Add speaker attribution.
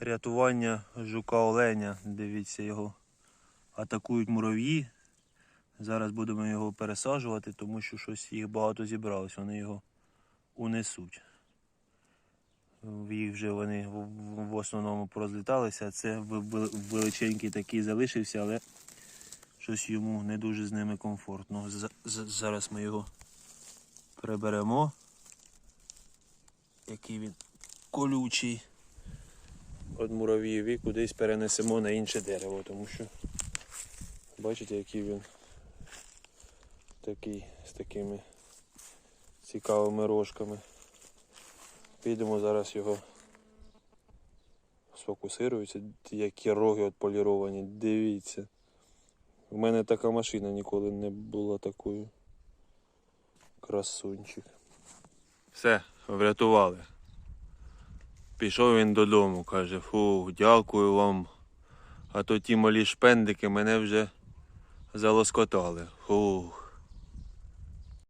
Speaker 1: Рятування жука оленя. Дивіться його. Атакують мурав'ї. Зараз будемо його пересаджувати, тому що щось їх багато зібралось. Вони його унесуть. Їх вже вони в- основному порозліталися. Це величенький такий залишився, але щось йому не дуже з ними комфортно. За- за- Зараз ми його приберемо. Який він колючий. От мурав'їв і кудись перенесемо на інше дерево, тому що бачите, який він такий з такими цікавими рожками. Підемо зараз його сфокусирується, які роги отполіровані. Дивіться. У мене така машина ніколи не була такою. Красунчик. Все, врятували. Пішов він додому, каже, фу, дякую вам. А то ті малі шпендики мене вже залоскотали. Фух.